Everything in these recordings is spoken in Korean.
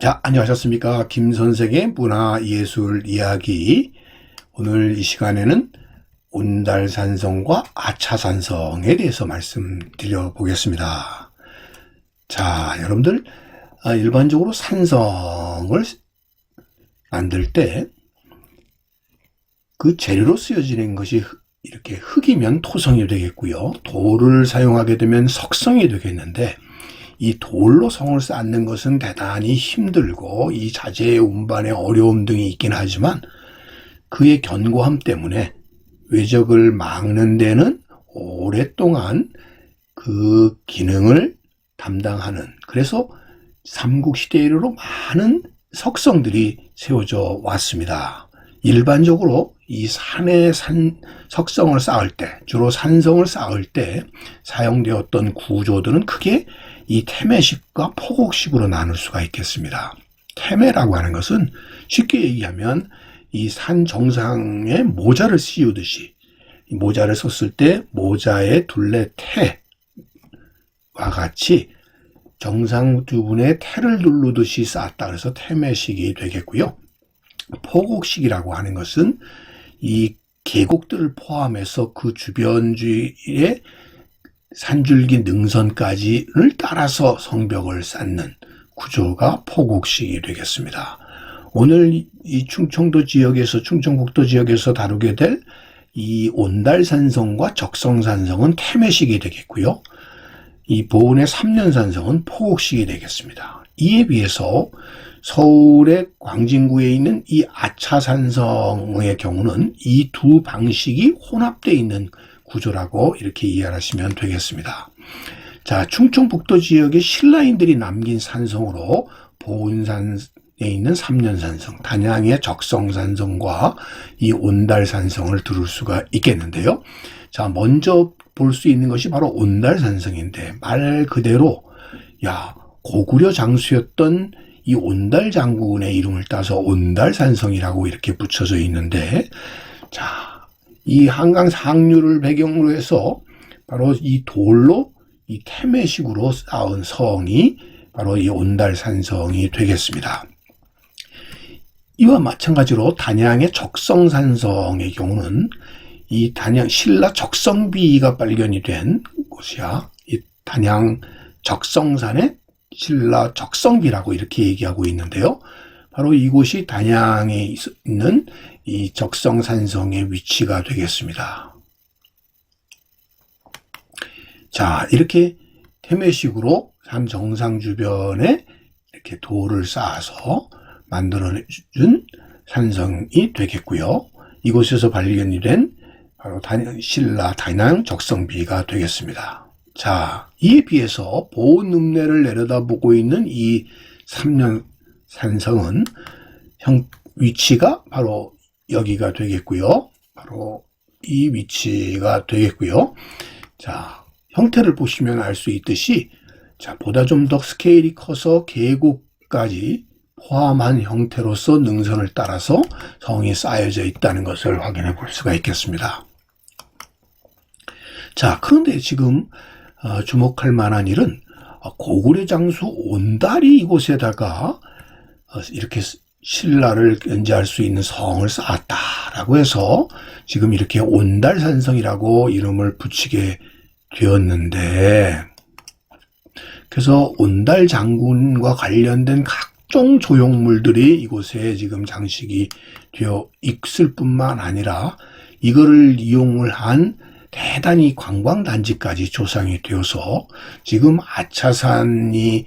자, 안녕하셨습니까. 김 선생의 문화 예술 이야기. 오늘 이 시간에는 온달산성과 아차산성에 대해서 말씀드려 보겠습니다. 자, 여러분들, 아, 일반적으로 산성을 만들 때 그 재료로 쓰여지는 것이 흙- 이렇게 흙이면 토성이 되겠고요. 돌을 사용하게 되면 석성이 되겠는데 이 돌로 성을 쌓는 것은 대단히 힘들고 이 자재 운반의 어려움 등이 있긴 하지만 그의 견고함 때문에 외적을 막는 데는 오랫동안 그 기능을 담당하는 그래서 삼국 시대에 이르러 많은 석성들이 세워져 왔습니다. 일반적으로 이 산의 산 석성을 쌓을 때 주로 산성을 쌓을 때 사용되었던 구조들은 크게 이 태매식과 포곡식으로 나눌 수가 있겠습니다. 태매라고 하는 것은 쉽게 얘기하면 이 산 정상에 모자를 씌우듯이 이 모자를 썼을 때 모자의 둘레 태와 같이 정상 부분에 태를 누르듯이 쌓았다 그래서 태매식이 되겠고요. 포곡식이라고 하는 것은 이 계곡들을 포함해서 그 주변 주위에 산줄기 능선까지를 따라서 성벽을 쌓는 구조가 포곡식이 되겠습니다. 오늘 이 충청도 지역에서 충청북도 지역에서 다루게 될 이 온달산성과 적성산성은 태매식이 되겠고요. 이 보은의 삼년산성은 포곡식이 되겠습니다. 이에 비해서 서울의 광진구에 있는 이 아차산성의 경우는 이 두 방식이 혼합되어 있는 구조라고 이렇게 이해하시면 되겠습니다. 자, 충청북도 지역의 신라인들이 남긴 산성으로 보은산에 있는 삼년산성, 단양의 적성산성과 이 온달산성을 들을 수가 있겠는데요. 자, 먼저 볼 수 있는 것이 바로 온달산성인데 말 그대로 야 고구려 장수였던 이 온달 장군의 이름을 따서 온달산성이라고 이렇게 붙여져 있는데 자, 이 한강 상류를 배경으로 해서 바로 이 돌로 이 태매식으로 쌓은 성이 바로 이 온달산성이 되겠습니다. 이와 마찬가지로 단양의 적성산성의 경우는 이 단양 신라 적성비가 발견이 된 곳이야. 이 단양 적성산의 신라 적성비라고 이렇게 얘기하고 있는데요. 바로 이곳이 단양에 있는 이 적성산성의 위치가 되겠습니다. 자, 이렇게 태매식으로 산 정상 주변에 이렇게 돌을 쌓아서 만들어준 산성이 되겠고요. 이곳에서 발견이 된 바로 단, 신라 단양 적성비가 되겠습니다. 자, 이에 비해서 보은 읍내를 내려다보고 있는 이 3년 산성은 형, 위치가 바로 여기가 되겠고요. 바로 이 위치가 되겠고요. 자, 형태를 보시면 알 수 있듯이 자, 보다 좀 더 스케일이 커서 계곡까지 포함한 형태로서 능선을 따라서 성이 쌓여져 있다는 것을 확인해 볼 수가 있겠습니다. 자, 그런데 지금 어, 주목할 만한 일은 어, 고구려 장수 온달이 이곳에다가 어, 이렇게 신라를 견제할 수 있는 성을 쌓았다라고 해서 지금 이렇게 온달산성이라고 이름을 붙이게 되었는데 그래서 온달 장군과 관련된 각종 조형물들이 이곳에 지금 장식이 되어 있을 뿐만 아니라 이거를 이용을 한 대단히 관광단지까지 조성이 되어서 지금 아차산이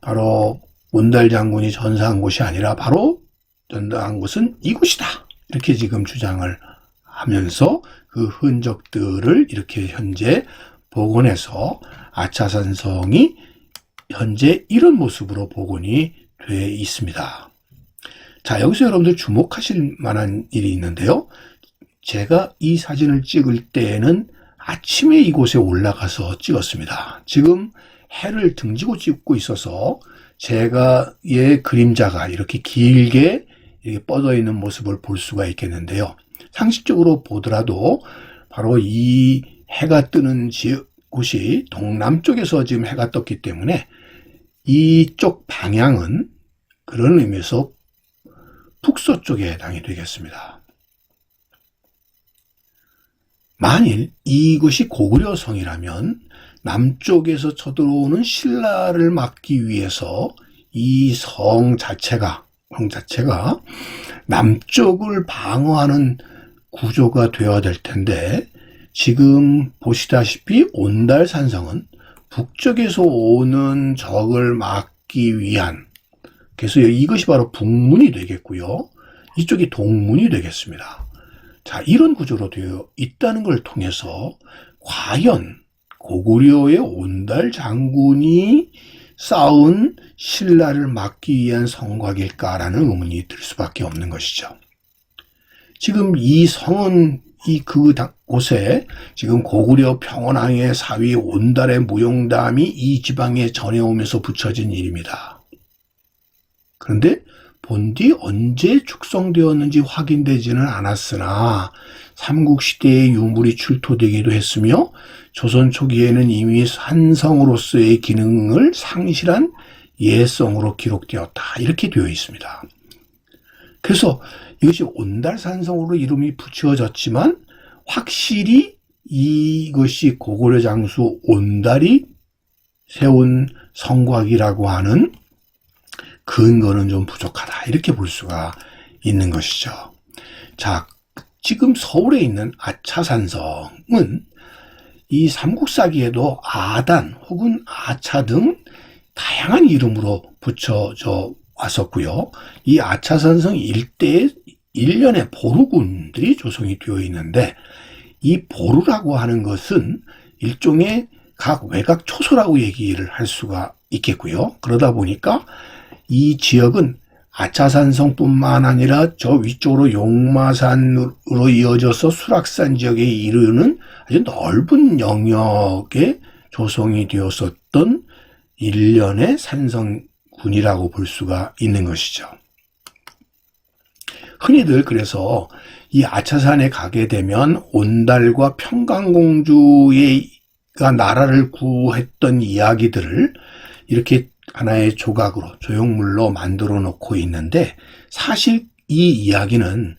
바로 온달 장군이 전사한 곳이 아니라 바로 전사한 곳은 이곳이다. 이렇게 지금 주장을 하면서 그 흔적들을 이렇게 현재 복원해서 아차산성이 현재 이런 모습으로 복원이 되어 있습니다. 자, 여기서 여러분들 주목하실 만한 일이 있는데요. 제가 이 사진을 찍을 때에는 아침에 이곳에 올라가서 찍었습니다. 지금 해를 등지고 찍고 있어서 제가 의 그림자가 이렇게 길게 이렇게 뻗어 있는 모습을 볼 수가 있겠는데요. 상식적으로 보더라도 바로 이 해가 뜨는 곳이 동남쪽에서 지금 해가 떴기 때문에 이쪽 방향은 그런 의미에서 북서쪽에 해당이 되겠습니다. 만일 이것이 고구려성이라면 남쪽에서 쳐들어오는 신라를 막기 위해서 이 성 자체가 성 자체가 남쪽을 방어하는 구조가 되어야 될 텐데 지금 보시다시피 온달산성은 북쪽에서 오는 적을 막기 위한 그래서 이것이 바로 북문이 되겠고요. 이쪽이 동문이 되겠습니다. 자, 이런 구조로 되어 있다는 걸 통해서 과연 고구려의 온달 장군이 쌓은 신라를 막기 위한 성곽일까라는 의문이 들 수밖에 없는 것이죠. 지금 이 성은 이그 곳에 지금 고구려 평원왕의 사위 온달의 무용담이 이 지방에 전해오면서 붙여진 일입니다. 그런데 본디 언제 축성되었는지 확인되지는 않았으나 삼국시대의 유물이 출토되기도 했으며 조선 초기에는 이미 산성으로서의 기능을 상실한 예성으로 기록되었다. 이렇게 되어 있습니다. 그래서 이것이 온달산성으로 이름이 붙여졌지만 확실히 이것이 고구려 장수 온달이 세운 성곽이라고 하는 근거는 좀 부족하다. 이렇게 볼 수가 있는 것이죠. 자, 지금 서울에 있는 아차산성은 이 삼국사기에도 아단 혹은 아차 등 다양한 이름으로 붙여져 왔었고요. 이 아차산성 일대에 일련의 보루군들이 조성이 되어 있는데 이 보루라고 하는 것은 일종의 각 외곽 초소라고 얘기를 할 수가 있겠고요. 그러다 보니까 이 지역은 아차산성뿐만 아니라 저 위쪽으로 용마산으로 이어져서 수락산 지역에 이르는 아주 넓은 영역에 조성이 되었었던 일련의 산성군이라고 볼 수가 있는 것이죠. 흔히들 그래서 이 아차산에 가게 되면 온달과 평강공주가 나라를 구했던 이야기들을 이렇게 하나의 조각으로 조형물로 만들어 놓고 있는데 사실 이 이야기는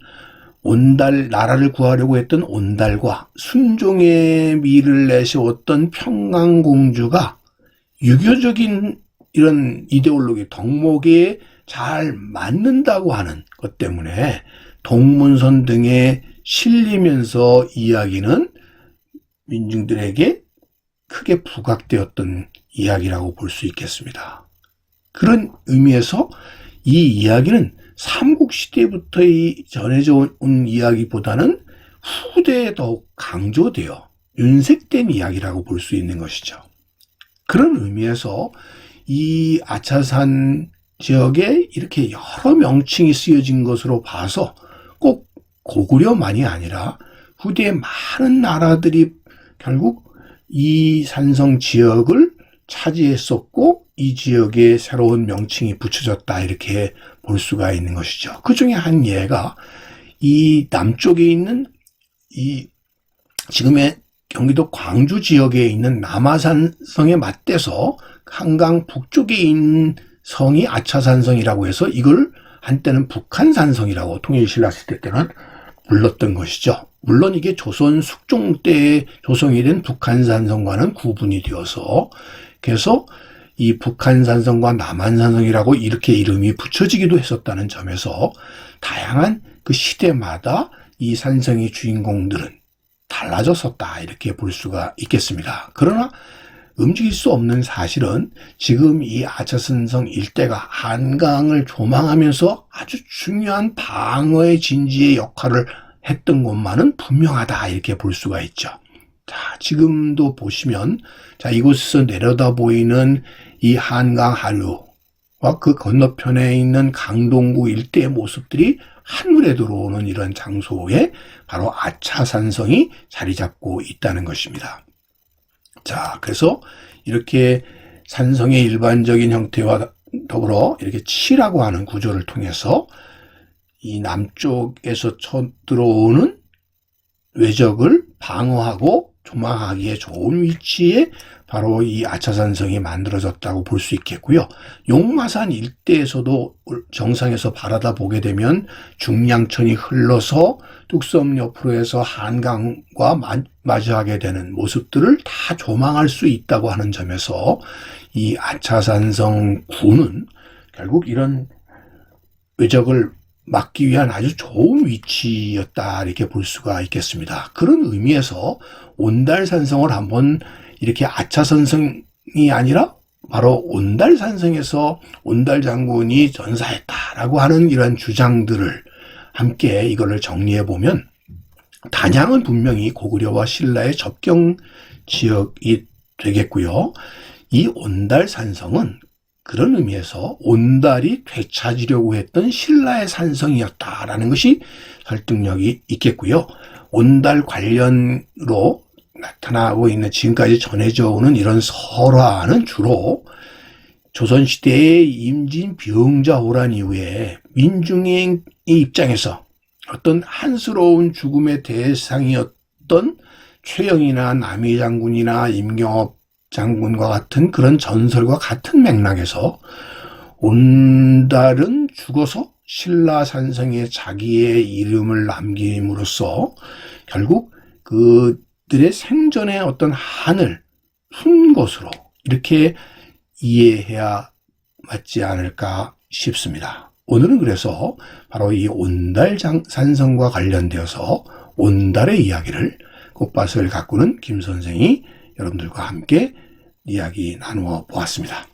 온달 나라를 구하려고 했던 온달과 순종의 미를 내세웠던 평강공주가 유교적인 이런 이데올로기 덕목에 잘 맞는다고 하는 것 때문에 동문선 등에 실리면서 이야기는 민중들에게 크게 부각되었던 이야기라고 볼 수 있겠습니다. 그런 의미에서 이 이야기는 삼국시대부터 전해져 온 이야기보다는 후대에 더욱 강조되어 윤색된 이야기라고 볼 수 있는 것이죠. 그런 의미에서 이 아차산 지역에 이렇게 여러 명칭이 쓰여진 것으로 봐서 꼭 고구려만이 아니라 후대에 많은 나라들이 결국 이 산성 지역을 차지했었고 이 지역에 새로운 명칭이 붙여졌다 이렇게 볼 수가 있는 것이죠. 그 중에 한 예가 이 남쪽에 있는 이 지금의 경기도 광주 지역에 있는 남아산성에 맞대서 한강 북쪽에 있는 성이 아차산성이라고 해서 이걸 한때는 북한산성이라고 통일신라 시대 때는 불렀던 것이죠. 물론 이게 조선 숙종 때 조성이 된 북한산성과는 구분이 되어서 그래서 이 북한산성과 남한산성이라고 이렇게 이름이 붙여지기도 했었다는 점에서 다양한 그 시대마다 이 산성의 주인공들은 달라졌었다 이렇게 볼 수가 있겠습니다. 그러나 움직일 수 없는 사실은 지금 이 아차산성 일대가 한강을 조망하면서 아주 중요한 방어의 진지의 역할을 했던 것만은 분명하다 이렇게 볼 수가 있죠. 자, 지금도 보시면 자, 이곳에서 내려다 보이는 이 한강 하류와 그 건너편에 있는 강동구 일대의 모습들이 한눈에 들어오는 이런 장소에 바로 아차산성이 자리 잡고 있다는 것입니다. 자, 그래서 이렇게 산성의 일반적인 형태와 더불어 이렇게 치라고 하는 구조를 통해서 이 남쪽에서 쳐 들어오는 외적을 방어하고 조망하기에 좋은 위치에 바로 이 아차산성이 만들어졌다고 볼 수 있겠고요. 용마산 일대에서도 정상에서 바라다 보게 되면 중량천이 흘러서 뚝섬 옆으로 해서 한강과 마- 마주하게 되는 모습들을 다 조망할 수 있다고 하는 점에서 이 아차산성 구는 결국 이런 외적을 막기 위한 아주 좋은 위치였다 이렇게 볼 수가 있겠습니다. 그런 의미에서 온달산성을 한번 이렇게 아차산성이 아니라 바로 온달산성에서 온달 장군이 전사했다라고 하는 이런 주장들을 함께 이거를 정리해 보면 단양은 분명히 고구려와 신라의 접경 지역이 되겠고요. 이 온달산성은 그런 의미에서 온달이 되찾으려고 했던 신라의 산성이었다라는 것이 설득력이 있겠고요. 온달 관련으로 나타나고 있는 지금까지 전해져 오는 이런 설화는 주로 조선시대의 임진 병자 호란 이후에 민중의 입장에서 어떤 한스러운 죽음의 대상이었던 최영이나 남희 장군이나 임경업 장군과 같은 그런 전설과 같은 맥락에서 온달은 죽어서 신라 산성에 자기의 이름을 남김으로써 결국 그들의 생전의 어떤 한을 푼 것으로 이렇게 이해해야 맞지 않을까 싶습니다. 오늘은 그래서 바로 이 온달장 산성과 관련되어서 온달의 이야기를 꽃밭을 가꾸는 김 선생이 여러분들과 함께 이야기 나누어 보았습니다.